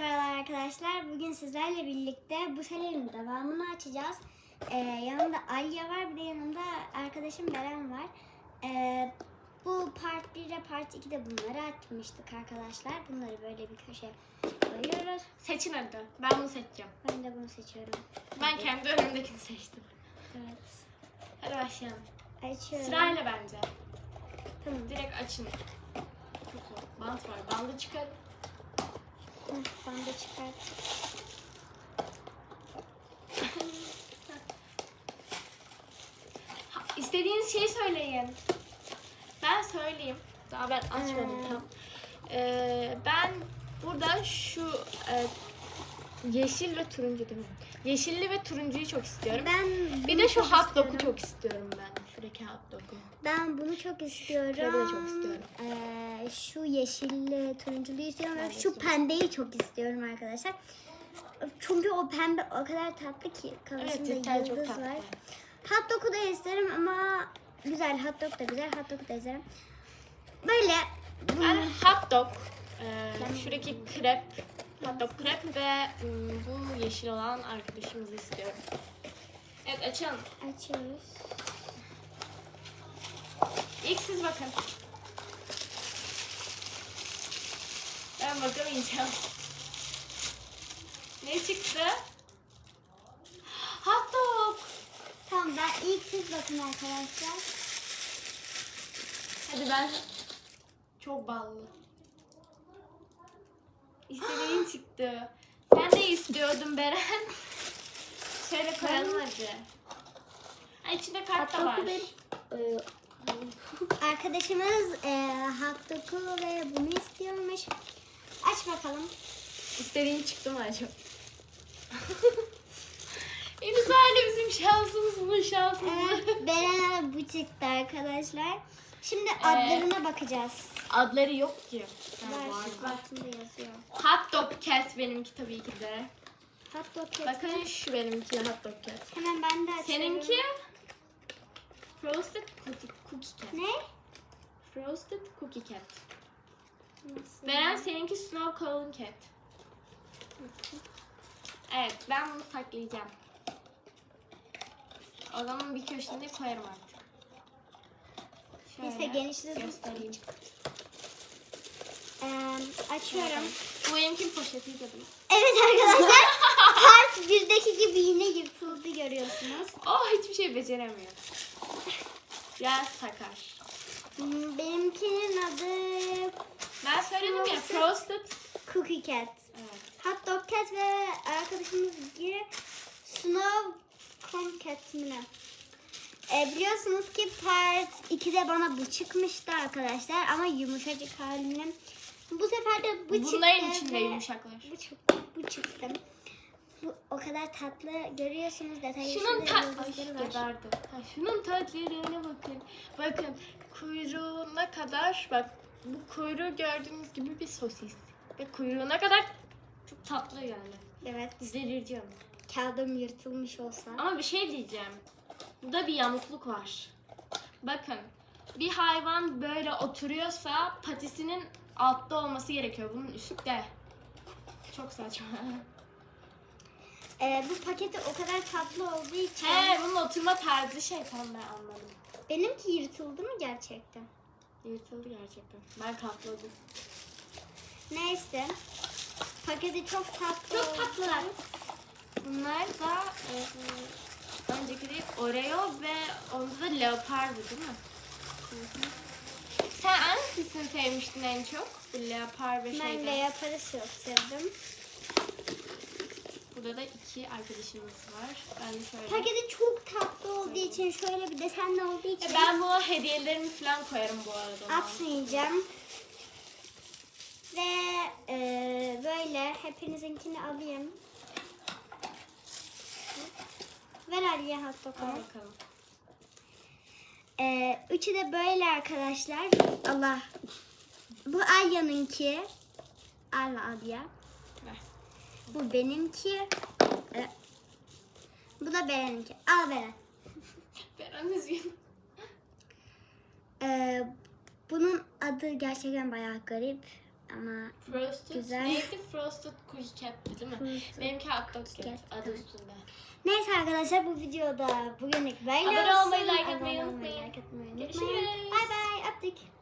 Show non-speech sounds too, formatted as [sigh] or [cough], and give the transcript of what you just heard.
merhabalar arkadaşlar. Bugün sizlerle birlikte bu serinin devamını açacağız. Ee, yanımda Alya var, bir de yanımda arkadaşım Beren var. Ee, bu part 1 ile part 2'de bunları açmıştık arkadaşlar. Bunları böyle bir köşeye koyuyoruz. Seçin hadi. Ben bunu seçeceğim. Ben de bunu seçiyorum. Ben kendi önümdekini seçtim. Evet. Hadi başlayalım. Açıyorum. Sırayla bence. Tamam. Direkt açın. Zor. Bant var. Bandı çıkar. Ben de çıkart. Ha, İstediğiniz şeyi söyleyin. Ben söyleyeyim. Daha ben açmadım Ee. tam. Ee, ben burada şu e, yeşil ve turuncu değil mi? Yeşilli ve turuncuyu çok istiyorum. Ben Bir de şu çok hot dog'u çok istiyorum ben. Şuradaki hot dog'u. Ben bunu çok istiyorum. Krebi de çok istiyorum. Ee, şu yeşilli, turunculuyu istiyorum. Ben şu pembeyi çok istiyorum arkadaşlar. Çünkü o pembe o kadar tatlı ki. Evet Kafasında çok yıldız tatlı. var. Hot dog'u da isterim ama güzel. Hot dog da güzel. Hot dog'u da isterim. Böyle Ben hot dog, e, şuradaki krep, dog krep ve mm, bu yeşil olan arkadaşımızı istiyorum. Evet açalım. açıyoruz. İlk siz bakın. Ben bakamayacağım. Ne çıktı? Hot dog. Tamam ben ilk siz bakın arkadaşlar. Hadi ben. Çok ballı. İstediğin çıktı. Sen ne istiyordun Beren? [laughs] Şöyle koyalım hadi. Ay içinde kart da var. Ben- Ee, Arkadaşımız e, hot dog'u ve bunu istiyormuş. Aç bakalım. İstediğin çıktı mı acaba? [laughs] en bizim şansımız bu şansımız. Evet, Beren bu çıktı arkadaşlar. Şimdi adlarına bakacağız. Adları yok ki. Ha, Var, altında yazıyor. Hot dog cat benimki tabii ki de. Hot dog cat. Bakın şu benimki hot dog cat. Hemen ben de açıyorum. Seninki Frosted Cookie, cookie Cat. Ne? Frosted Cookie Cat. Nasıl? Beren seninki Snow Cone Cat. Evet ben bunu saklayacağım. O zaman bir köşesine koyarım artık. Neyse, genişledim. göstereyim. Ee, açıyorum. Bu benimki poşetiydi bu. Evet arkadaşlar. [laughs] Part 1'deki gibi yine yırtıldı görüyorsunuz. Oh hiçbir şey beceremiyor. Biraz sakar. Hmm, Benimkinin adı Ben söyledim ya Frosted. Cookie Cat. Evet. Hot Dog Cat ve arkadaşımız gibi Snow Cone Cat mi ne? E, biliyorsunuz ki part 2'de bana bu çıkmıştı arkadaşlar ama yumuşacık halinin. Bu sefer de bu çıktı. Bunların içinde yumuşaklar. Bu çıktı. Bu çıktı. Bu o kadar tatlı görüyorsunuz detaylı. Şunun şurada ta yıldızları Ay, var. geberdi. Ha, şunun tatlılığına bakın. Bakın kuyruğuna kadar bak bu kuyruğu gördüğünüz gibi bir sosis. Ve kuyruğuna kadar çok tatlı yani. Evet. Delireceğim. Kağıdım yırtılmış olsa. Ama bir şey diyeceğim. Burada bir yamukluk var. Bakın bir hayvan böyle oturuyorsa patisinin altta olması gerekiyor. Bunun üstte. Çok saçma. E, bu paketi o kadar tatlı olduğu için. He bunun oturma tarzı şey tamam ben anladım. Benimki yırtıldı mı gerçekten? Yırtıldı gerçekten. Ben katladım. Neyse. Paketi çok tatlı. Çok tatlılar. Bunlar da e, önceki değil Oreo ve onda da leopardı değil mi? Sen hangisini sevmiştin en çok? Bu leopar ve Ben şeyde. leoparı çok sevdim. Burada da iki arkadaşımız var. Ben de şöyle. Paketi çok tatlı olduğu için şöyle bir desenli olduğu için E, ben buna hediyelerimi falan koyarım bu arada. atmayacağım. Ve e, böyle hepinizinkini alayım. Ver Aliye Al koy. bakalım. E, üçü de böyle arkadaşlar. Allah. Bu Alya'nınki. Al Alya. Ver. Bu benimki. E, bu da Beren'inki. Al Beren. [laughs] Beren üzgün. Ee, bunun adı gerçekten bayağı garip ama Frosted, güzel. Neydi? Frosted Cookie Cat'ti değil mi? Frosted Benimki Hot Dog Cat adı üstünde. Neyse arkadaşlar bu videoda bugünlük böyle Abone olmayı, like atmayı unutmayın. Like atmayı unutmayın. Görüşürüz. Bay bay öptük.